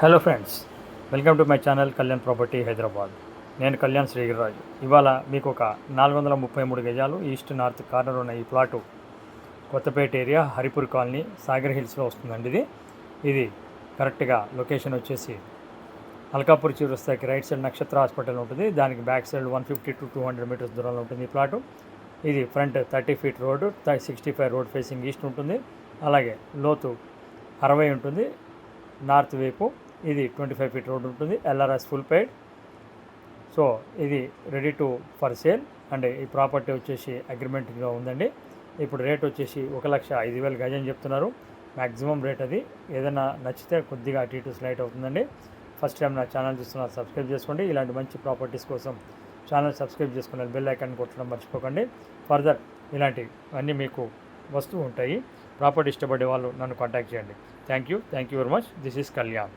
Hello friends welcome to my channel Kalyan property Hyderabad. నేను కళ్యాణ్ శ్రీగిరిరాజు. ఇవాళ మీకు ఒక నాలుగు వందల ముప్పై మూడు గజాలు ఈస్ట్ నార్త్ కార్నర్ ఉన్న ఈ plot Kothapet area Haripur colony Sagar హిల్స్లో వస్తుందండి ఇది. ఇది కరెక్ట్గా లొకేషన్ వచ్చేసి అల్కాపూర్ చివరిస్తాకి రైట్ సైడ్ నక్షత్ర హాస్పిటల్ ఉంటుంది. దానికి back side one fifty to two hundred metres దూరంలో ఉంటుంది ఈ ప్లాటు. ఇది front thirty feet road sixty five road facing east ఉంటుంది. అలాగే లోతు అరవై ఉంటుంది. నార్త్ వైపు ఇది ట్వంటీ ఫైవ్ ఫీట్ రోడ్ ఉంటుంది ఎల్ఆర్ఎస్ ఫుల్ పెయిడ్ సో ఇది ready to for sale and ఈ ప్రాపర్టీ వచ్చేసి అగ్రిమెంట్గా ఉందండి. ఇప్పుడు రేట్ వచ్చేసి ఒక లక్ష ఐదు వేలు గజం చెప్తున్నారు. మ్యాక్సిమం రేట్ అది. ఏదైనా నచ్చితే కొద్దిగా అటు ఇటు స్లైట్ అవుతుందండి. ఫస్ట్ టైం నా ఛానల్ చూస్తున్నా సబ్స్క్రైబ్ చేసుకోండి. ఇలాంటి మంచి ప్రాపర్టీస్ కోసం ఛానల్ సబ్స్క్రైబ్ చేసుకుని బెల్ ఐకాన్ కొట్టడం మర్చిపోకండి. ఫర్దర్ ఇలాంటి అన్నీ మీకు వస్తూ ఉంటాయి. ప్రాపర్టీ ఇష్టపడే వాళ్ళు నన్ను కాంటాక్ట్ చేయండి. Thank you thank you very much this is Kalyan